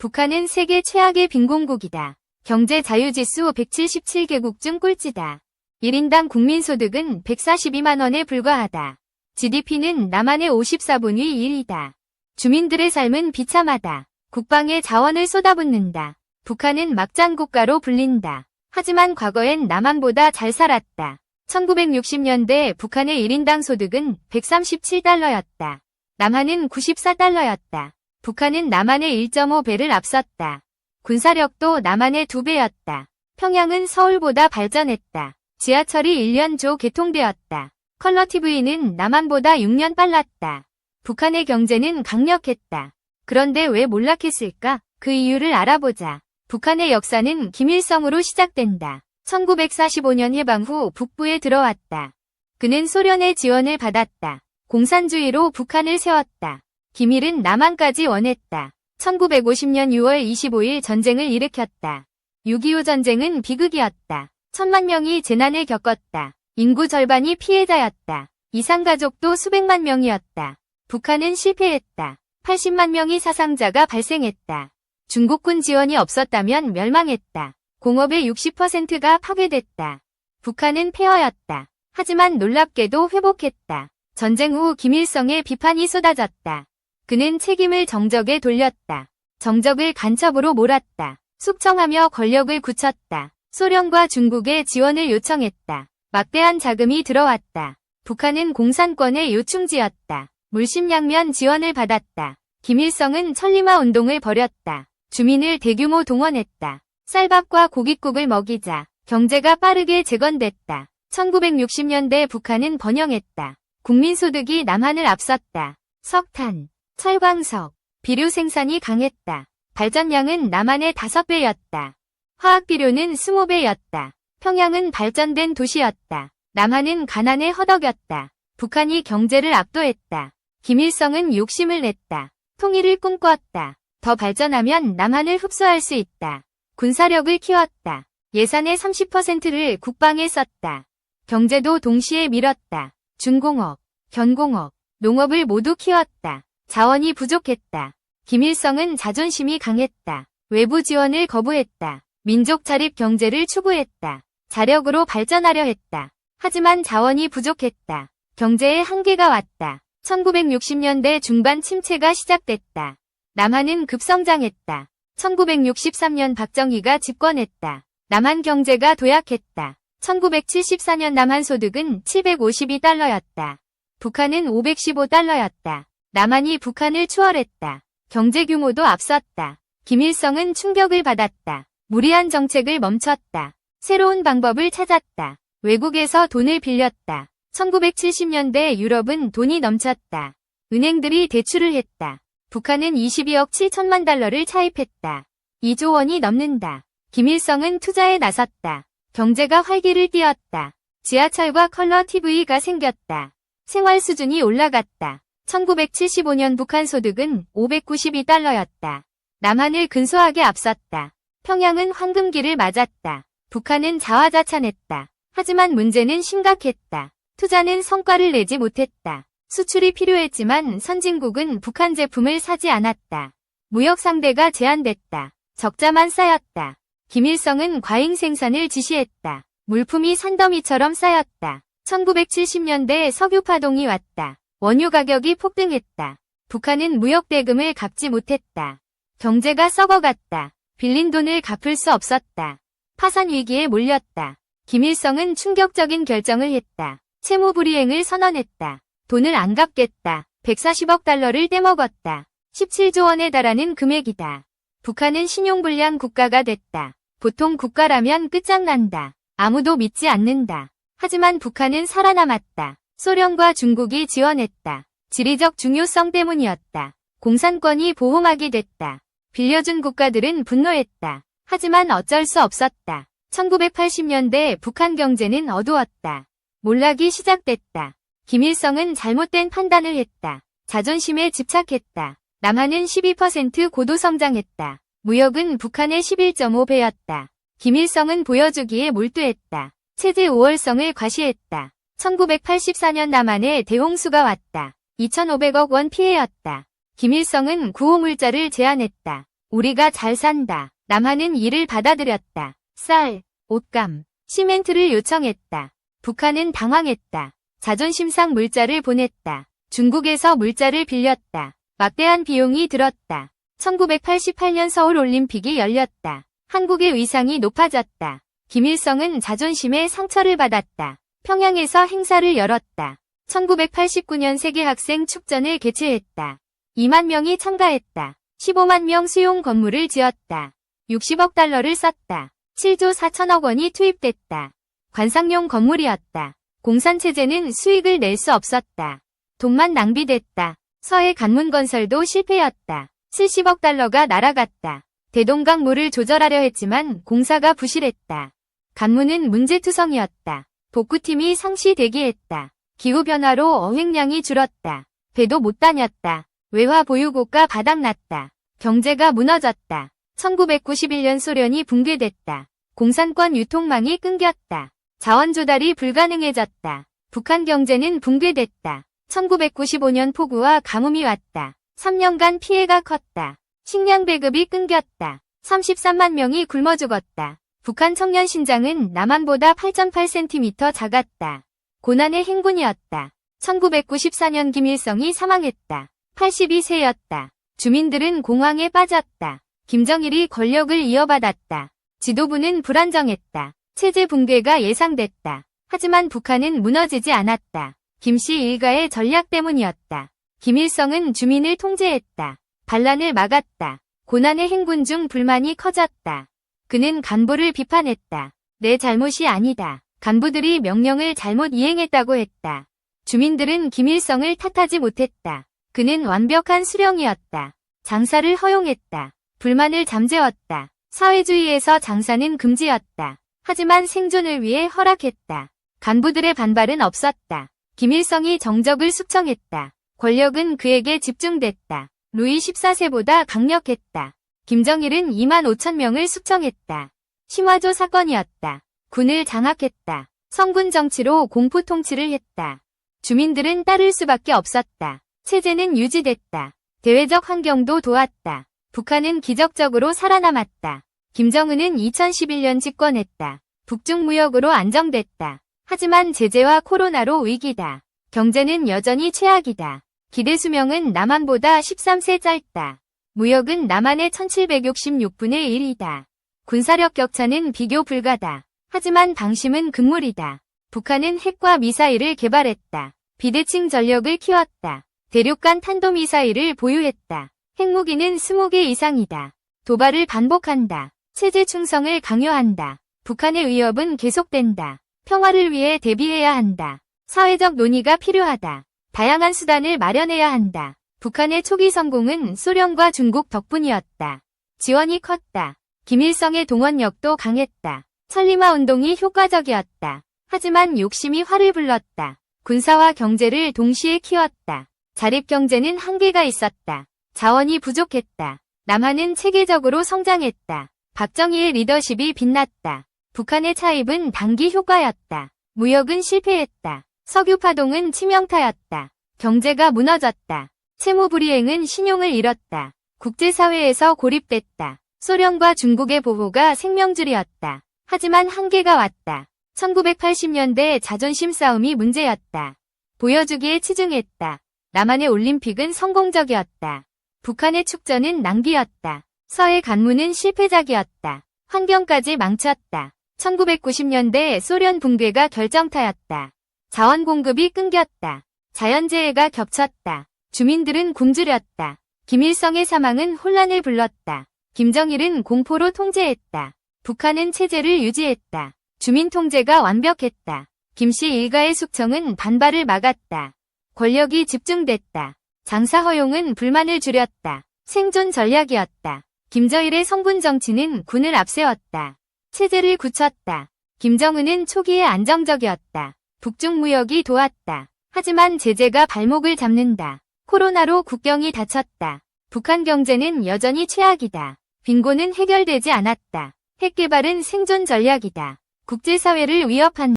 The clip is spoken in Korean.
북한은 세계 최악의 빈곤국이다. 경제 자유지수 177개국 중 꼴찌다. 1인당 국민소득은 142만 원에 불과하다. GDP는 남한의 54분의 1이다. 주민들의 삶은 비참하다. 국방에 자원을 쏟아붓는다. 북한은 막장 국가로 불린다. 하지만 과거엔 남한보다 잘 살았다. 1960년대 북한의 1인당 소득은 137달러였다. 남한은 94달러였다. 북한은 남한의 1.5배를 앞섰다. 군사력도 남한의 2배였다. 평양은 서울보다 발전했다. 지하철이 1년 조 개통되었다. 컬러 TV는 남한보다 6년 빨랐다. 북한의 경제는 강력했다. 그런데 왜 몰락했을까? 그 이유를 알아보자. 북한의 역사는 김일성으로 시작된다. 1945년 해방 후 북부에 들어왔다. 그는 소련의 지원을 받았다. 공산주의로 북한을 세웠다. 김일은 남한까지 원했다. 1950년 6월 25일 전쟁을 일으켰다. 6.25 전쟁은 비극이었다. 천만 명이 재난을 겪었다. 인구 절반이 피해자였다. 이산가족도 수백만 명이었다. 북한은 실패했다. 80만 명의 사상자가 발생했다. 중국군 지원이 없었다면 멸망했다. 공업의 60%가 파괴됐다. 북한은 폐허였다. 하지만 놀랍게도 회복했다. 전쟁 후 김일성의 비판이 쏟아졌다. 그는 책임을 정적에 돌렸다. 정적을 간첩으로 몰았다. 숙청하며 권력을 굳혔다. 소련과 중국의 지원을 요청했다. 막대한 자금이 들어왔다. 북한은 공산권의 요충지였다. 물심양면 지원을 받았다. 김일성은 천리마 운동을 벌였다. 주민을 대규모 동원했다. 쌀밥과 고깃국을 먹이자 경제가 빠르게 재건됐다. 1960년대 북한은 번영했다. 국민소득이 남한을 앞섰다. 석탄, 철광석, 비료 생산이 강했다. 발전량은 남한의 5배였다. 화학비료는 20배였다. 평양은 발전된 도시였다. 남한은 가난에 허덕였다. 북한이 경제를 압도했다. 김일성은 욕심을 냈다. 통일을 꿈꿨다. 더 발전하면 남한을 흡수할 수 있다. 군사력을 키웠다. 예산의 30%를 국방에 썼다. 경제도 동시에 밀었다. 중공업, 견공업, 농업을 모두 키웠다. 자원이 부족했다. 김일성은 자존심이 강했다. 외부 지원을 거부했다. 민족 자립 경제를 추구했다. 자력으로 발전하려 했다. 하지만 자원이 부족했다. 경제에 한계가 왔다. 1960년대 중반 침체가 시작됐다. 남한은 급성장했다. 1963년 박정희가 집권했다. 남한 경제가 도약했다. 1974년 남한 소득은 752달러였다. 북한은 515달러였다. 남한이 북한을 추월했다. 경제 규모도 앞섰다. 김일성은 충격을 받았다. 무리한 정책을 멈췄다. 새로운 방법을 찾았다. 외국에서 돈을 빌렸다. 1970년대 유럽은 돈이 넘쳤다. 은행들이 대출을 했다. 북한은 22억 7천만 달러를 차입했다. 2조 원이 넘는다. 김일성은 투자에 나섰다. 경제가 활기를 띠었다. 지하철과 컬러 TV가 생겼다. 생활 수준이 올라갔다. 1975년 북한 소득은 592달러였다. 남한을 근소하게 앞섰다. 평양은 황금기를 맞았다. 북한은 자화자찬했다. 하지만 문제는 심각했다. 투자는 성과를 내지 못했다. 수출이 필요했지만 선진국은 북한 제품을 사지 않았다. 무역 상대가 제한됐다. 적자만 쌓였다. 김일성은 과잉 생산을 지시했다. 물품이 산더미처럼 쌓였다. 1970년대 석유 파동이 왔다. 원유 가격이 폭등했다. 북한은 무역 대금을 갚지 못했다. 경제가 썩어갔다. 빌린 돈을 갚을 수 없었다. 파산 위기에 몰렸다. 김일성은 충격적인 결정을 했다. 채무 불이행을 선언했다. 돈을 안 갚겠다. 140억 달러를 떼먹었다. 17조 원에 달하는 금액이다. 북한은 신용불량 국가가 됐다. 보통 국가라면 끝장난다. 아무도 믿지 않는다. 하지만 북한은 살아남았다. 소련과 중국이 지원했다. 지리적 중요성 때문이었다. 공산권이 보호막이 됐다. 빌려준 국가들은 분노했다. 하지만 어쩔 수 없었다. 1980년대 북한 경제는 어두웠다. 몰락이 시작됐다. 김일성은 잘못된 판단을 했다. 자존심에 집착했다. 남한은 12% 고도 성장했다. 무역은 북한의 11.5배였다. 김일성은 보여주기에 몰두했다. 체제 우월성을 과시했다. 1984년 남한에 대홍수가 왔다. 2,500억 원 피해였다. 김일성은 구호물자를 제안했다. 우리가 잘 산다. 남한은 이를 받아들였다. 쌀, 옷감, 시멘트를 요청했다. 북한은 당황했다. 자존심 상 물자를 보냈다. 중국에서 물자를 빌렸다. 막대한 비용이 들었다. 1988년 서울올림픽이 열렸다. 한국의 위상이 높아졌다. 김일성은 자존심에 상처를 받았다. 평양에서 행사를 열었다. 1989년 세계학생 축전을 개최했다. 2만 명이 참가했다. 15만 명 수용 건물을 지었다. 60억 달러를 썼다. 7조 4천억 원이 투입됐다. 관상용 건물이었다. 공산체제는 수익을 낼 수 없었다. 돈만 낭비됐다. 서해 간문 건설도 실패였다. 70억 달러가 날아갔다. 대동강 물을 조절하려 했지만 공사가 부실했다. 간문은 문제투성이었다. 복구팀이 상시 대기했다. 기후변화로 어획량이 줄었다. 배도 못 다녔다. 외화 보유고가 바닥났다. 경제가 무너졌다. 1991년 소련이 붕괴됐다. 공산권 유통망이 끊겼다. 자원 조달이 불가능해졌다. 북한 경제는 붕괴됐다. 1995년 폭우와 가뭄이 왔다. 3년간 피해가 컸다. 식량 배급이 끊겼다. 33만 명이 굶어 죽었다. 북한 청년 신장은 남한보다 8.8cm 작았다. 고난의 행군이었다. 1994년 김일성이 사망했다. 82세였다. 주민들은 공황에 빠졌다. 김정일이 권력을 이어받았다. 지도부는 불안정했다. 체제 붕괴가 예상됐다. 하지만 북한은 무너지지 않았다. 김씨 일가의 전략 때문이었다. 김일성은 주민을 통제했다. 반란을 막았다. 고난의 행군 중 불만이 커졌다. 그는 간부를 비판했다. 내 잘못이 아니다. 간부들이 명령을 잘못 이행했다고 했다. 주민들은 김일성을 탓하지 못했다. 그는 완벽한 수령이었다. 장사를 허용했다. 불만을 잠재웠다. 사회주의에서 장사는 금지였다. 하지만 생존을 위해 허락했다. 간부들의 반발은 없었다. 김일성이 정적을 숙청했다. 권력은 그에게 집중됐다. 루이 14세보다 강력했다. 김정일은 2만 5천 명을 숙청했다. 심화조 사건이었다. 군을 장악했다. 성군 정치로 공포 통치를 했다. 주민들은 따를 수밖에 없었다. 체제는 유지됐다. 대외적 환경도 도왔다. 북한은 기적적으로 살아남았다. 김정은은 2011년 집권했다. 북중 무역으로 안정됐다. 하지만 제재와 코로나로 위기다. 경제는 여전히 최악이다. 기대 수명은 남한보다 13세 짧다. 무역은 남한의 1766분의 1이다. 군사력 격차는 비교 불가다. 하지만 방심은 금물이다. 북한은 핵과 미사일을 개발했다. 비대칭 전력을 키웠다. 대륙간 탄도미사일을 보유했다. 핵무기는 20개 이상이다. 도발을 반복한다. 체제 충성을 강요한다. 북한의 위협은 계속된다. 평화를 위해 대비해야 한다. 사회적 논의가 필요하다. 다양한 수단을 마련해야 한다. 북한의 초기 성공은 소련과 중국 덕분이었다. 지원이 컸다. 김일성의 동원력도 강했다. 천리마 운동이 효과적이었다. 하지만 욕심이 화를 불렀다. 군사와 경제를 동시에 키웠다. 자립경제는 한계가 있었다. 자원이 부족했다. 남한은 체계적으로 성장했다. 박정희의 리더십이 빛났다. 북한의 차입은 단기 효과였다. 무역은 실패했다. 석유 파동은 치명타였다. 경제가 무너졌다. 채무 불이행은 신용을 잃었다. 국제사회에서 고립됐다. 소련과 중국의 보호가 생명줄이었다. 하지만 한계가 왔다. 1980년대 자존심 싸움이 문제였다. 보여주기에 치중했다. 남한의 올림픽은 성공적이었다. 북한의 축전은 낭비였다. 서해 간문은 실패작이었다. 환경까지 망쳤다. 1990년대 소련 붕괴가 결정타였다. 자원 공급이 끊겼다. 자연재해가 겹쳤다. 주민들은 굶주렸다. 김일성의 사망은 혼란을 불렀다. 김정일은 공포로 통제했다. 북한은 체제를 유지했다. 주민 통제가 완벽했다. 김씨 일가의 숙청은 반발을 막았다. 권력이 집중됐다. 장사 허용은 불만을 줄였다. 생존 전략이었다. 김정일의 성군 정치는 군을 앞세웠다. 체제를 굳혔다. 김정은은 초기에 안정적이었다. 북중 무역이 도왔다. 하지만 제재가 발목을 잡는다. 코로나로 국경이 닫혔다. 북한 경제는 여전히 최악이다. 빈곤은 해결되지 않았다. 핵 개발은 생존 전략이다. 국제사회를 위협한다.